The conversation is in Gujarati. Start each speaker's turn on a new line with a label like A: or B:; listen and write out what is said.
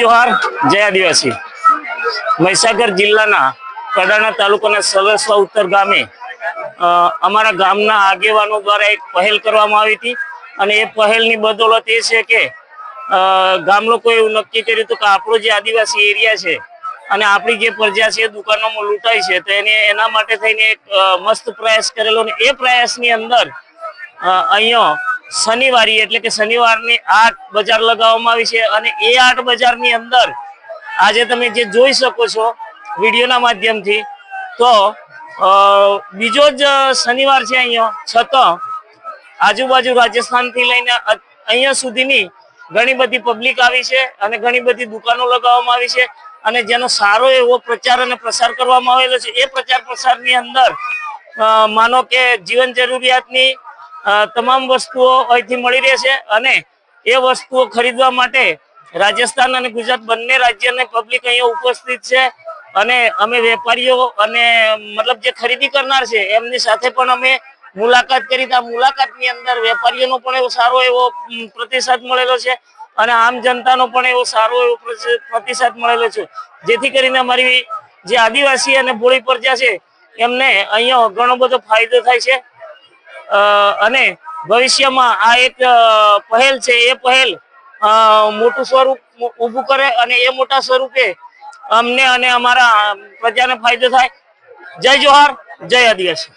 A: જોહાર જય આદિવાસી મહીસાગર જિલ્લાના કડાણા તાલુકાના સરસવા ઉત્તર ગામે અમારા ગામના આગેવાનો દ્વારા એક પહેલ કરવામાં આવી હતી. અને એ પહેલની બદોલત એ છે કે ગામ લોકોએ એવું નક્કી કર્યું હતું કે આપણો જે આદિવાસી એરિયા છે અને આપણી જે પ્રજા છે દુકાનોમાં લૂંટાઈ છે, તો એને એના માટે થઈને એક મસ્ત પ્રયાસ કરેલો. અને એ પ્રયાસની અંદર અહીંયા શનિવારી એટલે કે શનિવારની આઠ બજાર લગાવવામાં આવી છે અને એ આઠ બજારની અંદર આજે તમે જે જોઈ શકો છો વિડીયોના માધ્યમથી, તો બીજો જ શનિવાર છે અહીંયા. છતાં આજુબાજુ રાજસ્થાનથી લઈને અહીંયા સુધીની ઘણી બધી પબ્લિક આવી છે અને ઘણી બધી દુકાનો લગાવવામાં આવી છે અને જેનો સારો એવો પ્રચાર અને પ્રસાર કરવામાં આવેલો છે. એ પ્રચાર પ્રસારની અંદર માનો કે જીવન જરૂરિયાતની તમામ વસ્તુઓ અહીંથી મળી રહેશે અને એ વસ્તુઓ ખરીદવા માટે રાજસ્થાન અને ગુજરાત બંને રાજ્યને પબ્લિક અહીંયા ઉપસ્થિત છે અને અમે વેપારીઓ અને મતલબ જે ખરીદી કરનાર છે, એમની સાથે પણ અમે મુલાકાત કરી આ મુલાકાતની અંદર વેપારીઓનો પણ એવો સારો એવો પ્રતિસાદ મળેલો છે અને આમ જનતાનો પણ એવો સારો એવો પ્રતિ- પ્રતિસાદ મળેલો છે. જેથી કરીને અમારી જે આદિવાસી અને ભોળી પ્રજા છે, એમને અહીંયા ઘણો બધો ફાયદો થાય છે. અને ભવિષ્યમાં આ એક પહેલ છે, એ પહેલ મોટું સ્વરૂપ ઊભું કરે અને એ મોટા સ્વરૂપે અમને અને અમારા પ્રજાને ફાયદો થાય. જય જોહાર, જય આદિવાસી.